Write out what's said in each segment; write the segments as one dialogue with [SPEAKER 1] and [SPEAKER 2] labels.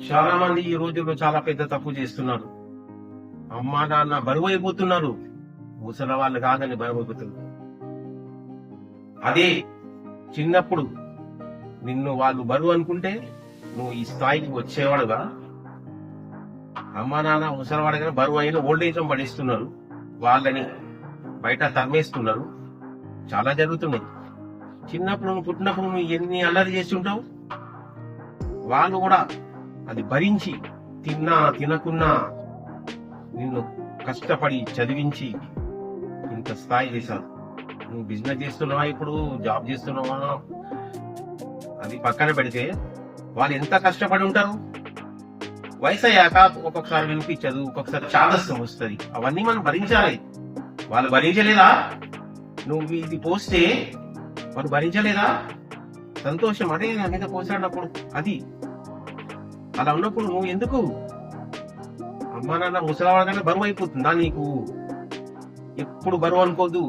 [SPEAKER 1] చాలా మంది ఈ రోజుల్లో చాలా పెద్ద తప్పు చేస్తున్నారు. అమ్మా నాన్న బరువు అయిపోతున్నారు ముసలి వాళ్ళు కాదని బరువు అయిపోతున్నారు అదే చిన్నప్పుడు నిన్ను వాళ్ళు బరువు అనుకుంటే నువ్వు ఈ స్థాయికి వచ్చేవాడుగా. అమ్మా నాన్న ముసలివాడుగా బరువు అయిన ఓల్డ్ ఏజ్ పడిస్తున్నారు. వాళ్ళని బయట తరిమేస్తున్నారు. చాలా జరుగుతున్నాయి. చిన్నప్పుడు నువ్వు పుట్టినప్పుడు నువ్వు ఎన్ని అల్లరి చేసి ఉంటావు వాళ్ళు కూడా అది భరించి తిన్నా తినకున్నా నిన్ను కష్టపడి చదివించి ఇంత స్థాయి చేశాను నువ్వు బిజినెస్ చేస్తున్నావా ఇప్పుడు? జాబ్ చేస్తున్నావా? అది పక్కన పెడితే వాళ్ళు ఎంత కష్టపడి ఉంటారు? వయసు అయ్యాక ఒక్కొక్కసారి వినిపించదు ఒక్కొక్కసారి చాదస్యం వస్తుంది. అవన్నీ మనం భరించాలి. వాళ్ళు భరించలేదా? నువ్వు ఇది పోస్తే వాళ్ళు భరించలేదా? సంతోషం అదే నా మీద పోసాడినప్పుడు అది అలా ఉన్నప్పుడు నువ్వు ఎందుకు? అమ్మా నాన్న ముసలవాడగానే బరువు అయిపోతుందా నీకు. ఎప్పుడు బరువు అనుకోదు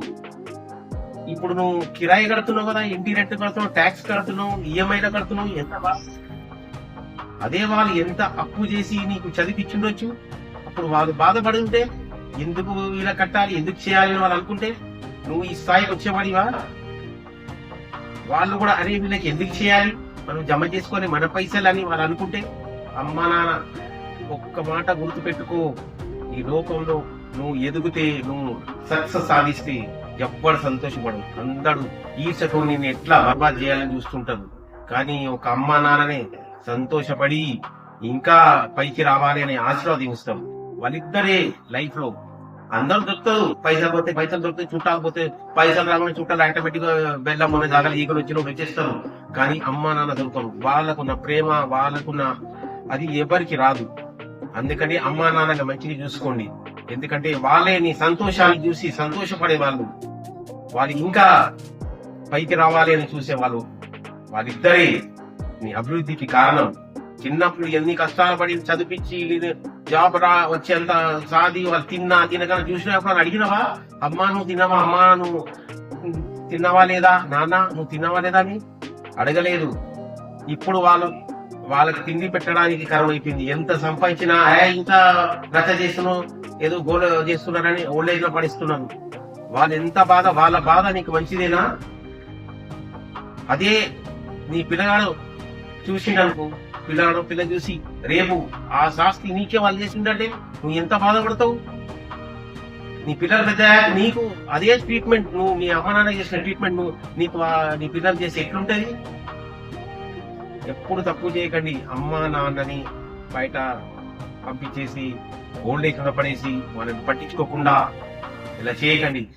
[SPEAKER 1] ఇప్పుడు నువ్వు కిరాయి కడుతున్నావు కదా ఇంటి రెంట్ కడుతున్నావు ట్యాక్స్ కడుతున్నావు ఈఎంఐలో కడుతున్నావు ఎంత అదే వాళ్ళు ఎంత అప్పు చేసి నీకు చదివిచ్చుండొచ్చు? అప్పుడు వాళ్ళు బాధపడి ఉంటే ఎందుకు ఇలా కట్టాలి ఎందుకు చేయాలి అని వాళ్ళు అనుకుంటే నువ్వు ఈ స్థాయికి వచ్చేవాడివా? వాళ్ళు కూడా అరే వీళ్ళకి ఎందుకు చేయాలి? మనం జమ చేసుకొని మన పైసలు అని వాళ్ళు అనుకుంటే అమ్మ నాన్న ఒక్క మాట గుర్తుపెట్టుకో. ఈ లోకంలో నువ్వు ఎదిగితే నువ్వు సక్సెస్ సాధిస్తే ఎవ్వడు సంతోషపడు అందరూ ఈర్షతో నేను ఎట్లా బర్బాద్ చేయాలని చూస్తుంటారు. కానీ ఒక అమ్మా నాన్ననే సంతోషపడి ఇంకా పైకి రావాలి అని ఆశీర్వాదిస్తాం. వాళ్ళిద్దరే లైఫ్లో అందరూ దొరుకుతారు. పైసలు పోతే పైసలు దొరుకుతాయి చుట్టాలు పోతే పైసలు రాగానే చుట్టాలు ఆటోమేటిక్గా బెల్లం ఉన్న జాగాలు ఈగలు వచ్చినప్పుడు వచ్చేస్తారు. కానీ అమ్మా నాన్న దొరకరు. వాళ్ళకున్న ప్రేమ వాళ్ళకున్న అది ఎవరికి రాదు. అందుకని అమ్మా నాన్నగా మంచిగా చూసుకోండి. ఎందుకంటే వాళ్ళే నీ సంతోషాన్ని చూసి సంతోషపడే వాళ్ళు. వాళ్ళు ఇంకా పైకి రావాలి అని చూసేవాళ్ళు వాళ్ళిద్దరే నీ అభివృద్ధికి కారణం. చిన్నప్పుడు ఎన్ని కష్టాలు పడి చదివించి జాబ్ రా వచ్చేంత సాది వాళ్ళు తిన్నా తినగా చూసినప్పుడు అడిగినవా? అమ్మా నువ్వు తినవా? అమ్మా నువ్వు తిన్నవా లేదా? నాన్న నువ్వు తిన్నవా లేదా అని? అడగలేదు. ఇప్పుడు వాళ్ళు వాళ్ళకి తిండి పెట్టడానికి కరువు అయిపోయింది ఎంత సంపాదించినా ఇంత రచ చేస్తున్నావు ఏదో గోల చేస్తున్నారని ఓల్డ్ ఏజ్లో పడిస్తున్నాను వాళ్ళు ఎంత బాధ వాళ్ళ బాధ నీకు మంచిదేనా? అదే నీ పిల్లగాడు చూసిండనుకో పిల్లగాడు పిల్ల చూసి రేపు ఆ శాస్తి నీకే వాళ్ళు చేసిందంటే నువ్వు ఎంత బాధపడతావు? నీ పిల్లలు పెద్ద నీకు అదే ట్రీట్మెంట్ నువ్వు మీ అమ్మ నాన్న చేసిన ట్రీట్మెంట్ నువ్వు నీకు నీ పిల్లలు చేసి ఎట్లుంటది? ఎప్పుడు తక్కువ చేయకండి. అమ్మ నాన్నని బయట పంపించేసి ఓల్డ్ ఏజ్ పడేసి వాళ్ళని పట్టించుకోకుండా ఇలా చేయకండి.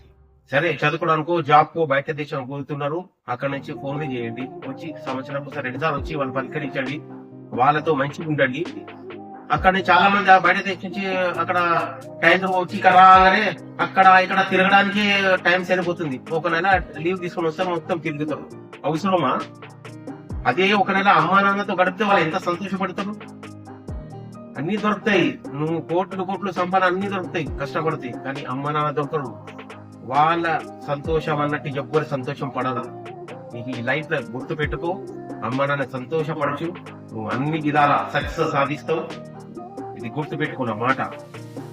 [SPEAKER 1] సరే చదువుకోవడానికో జాబ్కో బయట దేశం పోతున్నారు అక్కడ నుంచి ఫోన్లు చేయండి. వచ్చి సంవత్సరం రెండు సార్లు వచ్చి వాళ్ళు పలకరించండి వాళ్ళతో మంచిగా ఉండండి. అక్కడ చాలా మంది ఆ బయట దేశం నుంచి అక్కడ టైం వచ్చి ఇక్కడ రాగానే అక్కడ ఇక్కడ తిరగడానికి టైం సరిపోతుంది. ఒక నెల లీవ్ తీసుకొని వస్తే మొత్తం తిరుగుతారు అవసరమా? అదే ఒక నెల అమ్మా నాన్నతో గడిపితే వాళ్ళు ఎంత సంతోషపడతారు? అన్ని దొరుకుతాయి. నువ్వు కోట్లు కోట్లు సంపాదన అన్ని దొరుకుతాయి. కష్టపడతాయి. కానీ అమ్మ నాన్న దొరకరు వాళ్ళ సంతోషం అన్నట్టు ఎవ్వరు సంతోషం పడదు నీకు ఈ లైఫ్లో గుర్తు పెట్టుకో. అమ్మ నాన్న సంతోషపడచ్చు. నువ్వు అన్ని విధాల సక్సెస్ సాధిస్తావు. ఇది గుర్తు పెట్టుకున్న మాట.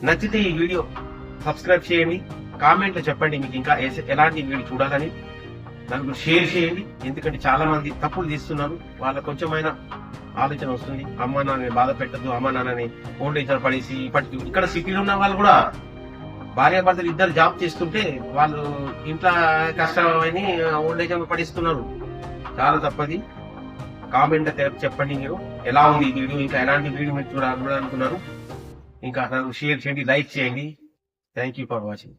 [SPEAKER 1] నచ్చితే ఈ వీడియో సబ్స్క్రైబ్ చేయండి. కామెంట్లు చెప్పండి మీకు ఇంకా ఎలాంటి వీడియో చూడాలని. నలుగురు షేర్ చేయండి. ఎందుకంటే చాలా మంది తప్పులు తీస్తున్నారు. వాళ్ళ కొంచెమైన ఆలోచన వస్తుంది. అమ్మ నాన్నని బాధ పెట్టద్దు అమ్మ నాన్నని ఓల్డ్ ఏజ్ పడేసి ఇప్పటికి ఇక్కడ సిటీలో ఉన్న వాళ్ళు కూడా భార్యాభర్తలు ఇద్దరు జాబ్ చేస్తుంటే వాళ్ళు ఇంట్లో కష్టమని ఓల్డ్ ఏజ్ పడిస్తున్నారు. చాలా తప్పది. కామెంట్ చెప్పండి మీరు. ఎలా ఉంది ఈ వీడియో? ఇంకా ఎలాంటి వీడియో మీరు చూడాలనుకున్నారు? ఇంకా నాకు షేర్ చేయండి లైక్ చేయండి. Thank you for watching